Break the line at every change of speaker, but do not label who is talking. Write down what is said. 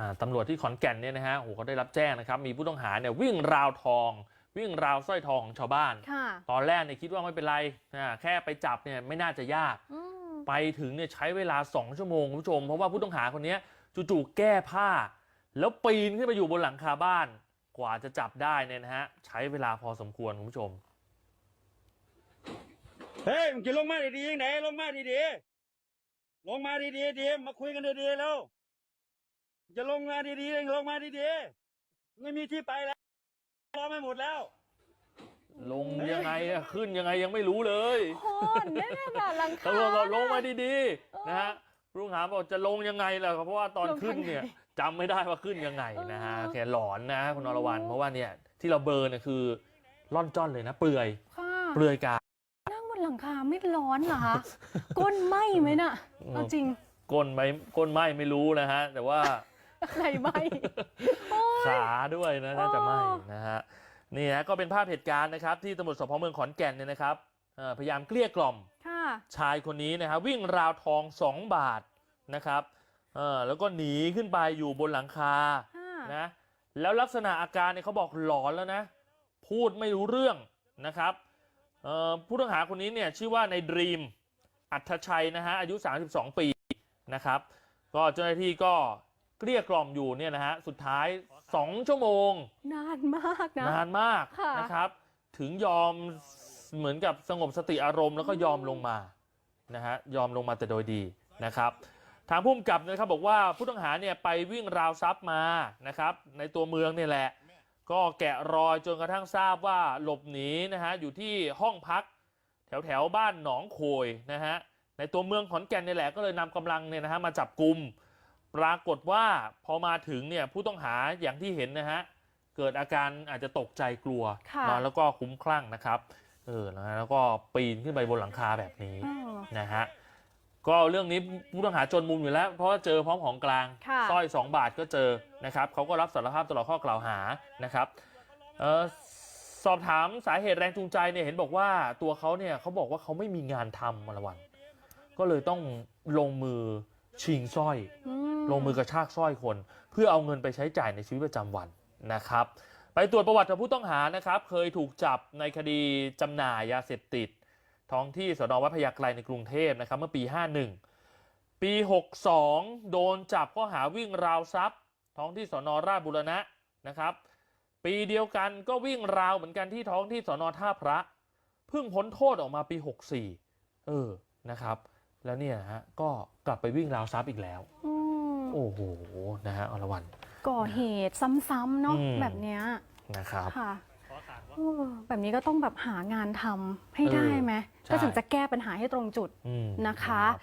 อ่าตำรวจที่ขอนแก่นเนี่ยนะฮะโอ้โหเขาได้รับแจ้งนะครับ มีผู้ต้องหาเนี่ยวิ่งราวทอง วิ่งราวสร้อยทองของชาวบ้าน
ค่ะ
ตอนแรกเนี่ยคิดว่าไม่เป็นไรนะแค่ไปจับเนี่ยไม่น่าจะยาก
อืม
ไปถึงเนี่ยใช้เวลา 2 ชั่วโมงคุณผู้ชม เพราะว่าผู้ต้องหาคนเนี้ยจู่ๆแก้ผ้า แล้วปีนขึ้นไปอยู่บนหลังคาบ้าน กว่าจะจับได้เนี่ยนะฮะใช้เวลาพอสมควรคุณผู้ชม
เฮ้ยมึงจะลงมาดีๆยังไงลงมาดีๆลงมาดีๆดีมาคุยกันดีๆแล้วมึง จะลงมาดีๆลงมาดีๆไม่มีที่ไปแล้วรอไม่หมดแล้ว
ลงยังไงอะขึ้นยังไงยังไม่รู้เลย
โคนเนี่ยแบบหลังคา
ตำรวจบอกลงมา
น่ะ
ดีๆนะฮะผู้ต้องหาบอกจะลงยังไงล่ะเพราะว่าตอน
ลงทาง
ขึ้นเนี่ยจำไม่ได้ว่าขึ้นยังไงนะฮะ
เออ
แกหลอนนะคุณอรวรรณ
โอ้
เพราะว่าเนี่ยที่เราเบลอร์เนี่ยคือล่อนจ้อนเลยนะ เปลือย
ค่ะ
เปลือยกาย
นั่งบนหลังคาไม่ร้อนเหรอคะก้นไหมไหมน่ะเอาจริง
ก้นไหมก้นไหมไม่รู้นะฮะแต่ว่า
อะไรไหม
ขาด้วยนะน่าจะไหม
โอ้
นะฮะนี่นะก็เป็นภาพเหตุการณ์นะครับ ที่ตำรวจสพเมืองขอนแก่นเนี่ยนะครับเอ่อพยายามเกลี้ยกล่อม
ค่ะ
ชายคนนี้นะครับวิ่งราวทอง2บาทนะครับเออแล้วก็หนีขึ้นไปอยู่บนหลังคา
ค่ะ
นะแล้วลักษณะอาการเนี่ยเขาบอกหลอนแล้วนะ พูดไม่รู้เรื่องนะครับเอ่อผู้ต้องหาคนนี้เนี่ยชื่อว่าในดรีมอัธชัยนะฮะอายุ 32 ปีนะครับ ก็เจ้าหน้าที่ก็ เกลี้ยกล่อมอยู่เนี่ยนะฮะสุดท้าย 2 ชั่วโมง
นานมากนะ
นานมาก
ค่ะ
นะครับ ถึงยอมเหมือนกับสงบสติอารมณ์แล้วก็ยอมลงมานะฮะยอมลงมาแต่โดยดีนะครับ ทางผู้กำกับนะครับบอกว่าผู้ต้องหาเนี่ยไปวิ่งราวทรัพย์มานะครับ ในตัวเมืองเนี่ยแหละ ก็แกะรอยจนกระทั่งทราบว่าหลบหนีนะฮะอยู่ที่ห้องพัก แถวแถวๆบ้านหนองโขยนะฮะในตัวเมืองขอนแก่นเนี่ยแหละก็เลยนำกำลังเนี่ยนะฮะมาจับกลุ่ม ปรากฏว่าพอมาถึงเนี่ยผู้ต้องหาอย่างที่เห็นนะฮะเกิดอาการอาจจะตกใจกลัว
ค่ะ
นะแล้วก็คลุ้มคลั่งนะครับเออนะฮะแล้วก็ปีนขึ้นไปบนหลังคาแบบนี้
เออ
นะฮะก็เรื่องนี้ผู้ต้องหาจนมุมอยู่แล้ว เพราะว่าเจอพร้อมของกลาง
ค่ะ
สร้อย 2 บาทก็เจอนะครับเขาก็รับสารภาพตลอดข้อกล่าวหานะครับเออสอบถามสาเหตุแรงจูงใจเนี่ยเห็นบอกว่าตัวเขาเนี่ยเขาบอกว่าเขาไม่มีงานทำมาละวัน ก็เลยต้องลงมือ ชิงสร้อย
อื
ลงมือกระชากสร้อยคน เพื่อเอาเงินไปใช้จ่ายในชีวิตประจำวันนะครับ ไปตรวจประวัติของผู้ต้องหานะครับ เคยถูกจับในคดีจำหน่ายยาเสพติด ท้องที่สนวัดพญาไกลในกรุงเทพนะครับ เมื่อปี 51 ปี 62 โดนจับข้อหาวิ่งราวทรัพย์ ท้องที่สนราชบุรณะนะครับ ปีเดียวกันก็วิ่งราวเหมือนกันที่ท้องที่สนท่าพระ เพิ่งพ้นโทษออกมาปี 64 เออนะครับ แล้วเนี่ยนะฮะก็กลับไปวิ่งราวทรัพย์อีกแล้ว
อืม
โอ้โหนะฮะอรวรรณ
ก่อเหตุซ้ำๆเนาะ
อืม
แบบเนี้ย
นะครับ
ค่ะเออแบบนี้ก็ต้องแบบหางานทำให้
เออ
ได้ไหม
ใช่
ก็ถึงจะแก้ปัญหาให้ตรงจุด
อืม
นะคะ
รับ